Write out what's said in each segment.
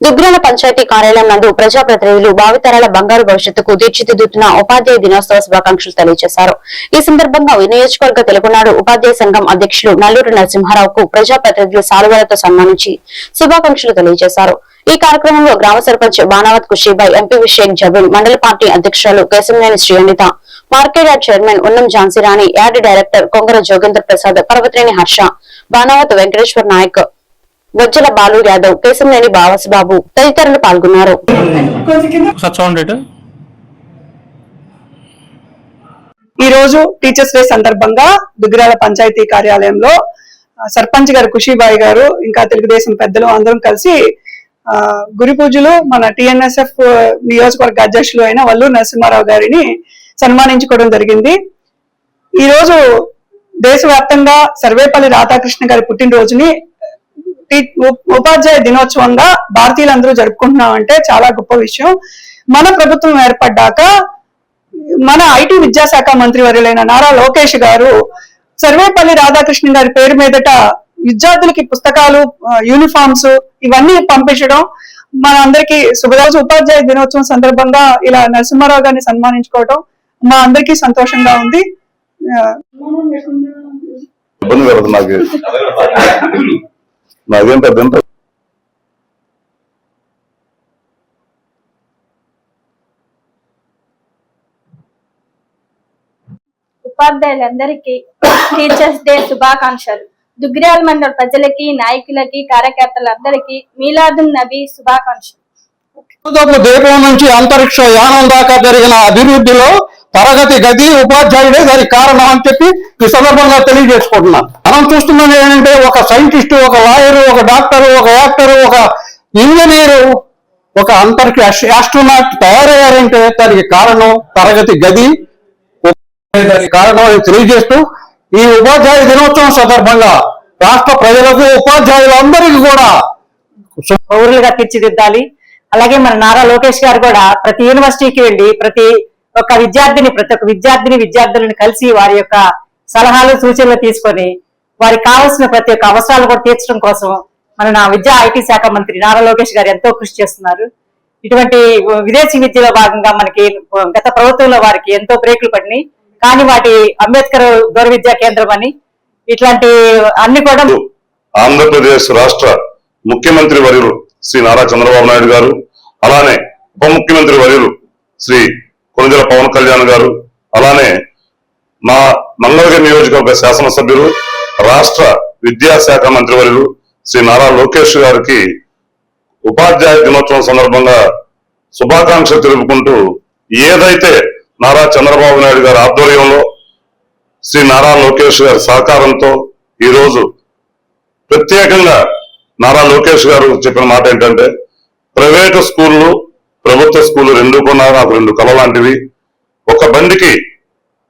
దుగ్గిరాల పంచాయతీ కార్యాలయం నందు ప్రజాప్రతినిధులు భావితరాల బంగారు భవిష్యత్తుకు తీర్చిదిద్దుతున్న ఉపాధ్యాయ దినోత్సవ శుభాకాంక్షలు తెలియజేశారు. ఈ సందర్భంగా నియోజకవర్గ తెలుగునాడు ఉపాధ్యాయ సంఘం అధ్యక్షులు నల్లూరు నరసింహారావుకు ప్రజాప్రతినిధులు సాలువలతో సన్మానించి శుభాకాంక్షలు తెలియజేశారు. ఈ కార్యక్రమంలో గ్రామ సర్పంచ్ బానావత్ కుషీబాయ్ ఎంపీ షేక్ జబీన్ మండల పార్టీ అధ్యక్షులు Kesamneni Shri Anitha market yard chairman Unnam Jhansirani yard director Kongara Jogendra Prasad Parvathaneni Harsha Banavath Venkateshwar Naik Bojjala Balu Yadav Kesamneni Bavasibabu తదితరులు పాల్గొన్నారు. ఈ రోజు టీచర్స్ డే సందర్భంగా దుగ్గిరాల పంచాయతీ కార్యాలయంలో సర్పంచ్ గారు ఖుషీబాయి గారు ఇంకా తెలుగుదేశం పెద్దలు అందరం కలిసి ఆ, గురి పూజలు మన టిఎన్ఎస్ఎఫ్ నియోజకవర్గ అధ్యక్షులు అయిన వల్లూరు నరసింహారావు గారిని సన్మానించుకోవడం జరిగింది ఈ రోజు దేశవ్యాప్తంగా సర్వేపల్లి రాధాకృష్ణ గారి పుట్టినరోజుని ఉపాధ్యాయ దినోత్సవంగా భారతీయులందరూ జరుపుకుంటున్నాం అంటే చాలా గొప్ప విషయం. మన ప్రభుత్వం ఏర్పడ్డాక మన ఐటీ విద్యాశాఖ మంత్రి వర్యులైన నారా లోకేష్ గారు సర్వేపల్లి రాధాకృష్ణ గారి పేరు మీదట విద్యార్థులకి పుస్తకాలు యూనిఫామ్స్ ఇవన్నీ పంపించడం మన అందరికి శుభరోజు ఉపాధ్యాయ దినోత్సవం సందర్భంగా ఇలా నరసింహారావు గారిని సన్మానించుకోవడం మా అందరికీ సంతోషంగా ఉంది. నాకేం పెద్ద ఉపాధ్యాయులందరికీ టీచర్స్ డే శుభాకాంక్షలు. దుగ్గిరాల మండల ప్రజలకి నాయకులకి కార్యకర్తలందరికీ మీలాదున్ నబీ శుభాకాంక్షలు. దీపం నుంచి అంతరిక్ష యానం దాకా జరిగిన అభివృద్ధిలో తరగతి గది ఉపాధ్యాయుడే దానికి కారణం అని చెప్పి ఈ సందర్భంగా తెలియజేసుకుంటున్నాను. మనం చూస్తున్నాం ఏంటంటే ఒక సైంటిస్ట్ ఒక లాయర్ ఒక డాక్టర్ ఒక యాక్టర్ ఒక ఇంజనీరు ఒక అంతరికి ఆస్ట్రోనాట్ తయారయ్యారంటే దానికి కారణం తరగతి గది దానికి కారణం అని తెలియజేస్తూ ఈ ఉపాధ్యాయ దినోత్సవం సందర్భంగా రాష్ట్ర ప్రజలకు ఉపాధ్యాయులందరికీ కూడా పౌరులుగా తీర్చిదిద్దాలి అలాగే మన నారా లోకేష్ గారు కూడా ప్రతి యూనివర్సిటీకి వెళ్ళి ప్రతి ఒక విద్యార్థిని ప్రతి ఒక్క విద్యార్థిని విద్యార్థులను కలిసి వారి యొక్క సలహాలు సూచనలు తీసుకొని వారికి కావాల్సిన ప్రతి ఒక్క అవసరాలు కూడా తీర్చడం కోసం మన నా విద్యా ఐటీ శాఖ మంత్రి నారా లోకేష్ గారు ఎంతో కృషి చేస్తున్నారు. ఇటువంటి విదేశీ విద్యలో భాగంగా మనకి గత ప్రభుత్వంలో వారికి ఎంతో బ్రేకులు పడినాయి. కానీ వాటి అంబేద్కర్ గౌరవ విద్యా కేంద్రం అని ఇట్లాంటి అన్ని కూడా ఆంధ్రప్రదేశ్ రాష్ట్ర ముఖ్యమంత్రి వర్యులు శ్రీ నారా చంద్రబాబు నాయుడు గారు అలానే ఉప ముఖ్యమంత్రి వర్యులు శ్రీ కొణిదెల పవన్ కళ్యాణ్ గారు అలానే మా మంగళగిరి నియోజకవర్గ శాసనసభ్యులు రాష్ట్ర విద్యాశాఖ మంత్రివర్యులు శ్రీ నారా లోకేష్ గారికి ఉపాధ్యాయ దినోత్సవం సందర్భంగా శుభాకాంక్షలు తెలుపుకుంటూ ఏదైతే నారా చంద్రబాబు నాయుడు గారి ఆధ్వర్యంలో శ్రీ నారా లోకేష్ గారి సహకారంతో ఈరోజు ప్రత్యేకంగా నారా లోకేష్ గారు చెప్పిన మాట ఏంటంటే ప్రైవేటు స్కూళ్ళు ప్రభుత్వ స్కూల్ రెండు కూడా నాకు రెండు కళ లాంటివి ఒక బండికి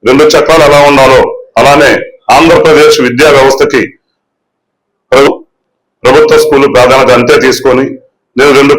రెండు చక్రాలు ఎలా ఉండాలో అలానే ఆంధ్రప్రదేశ్ విద్యా వ్యవస్థకి ప్రభుత్వ స్కూల్ ప్రాధాన్యత అంతే తీసుకొని నేను రెండు కళ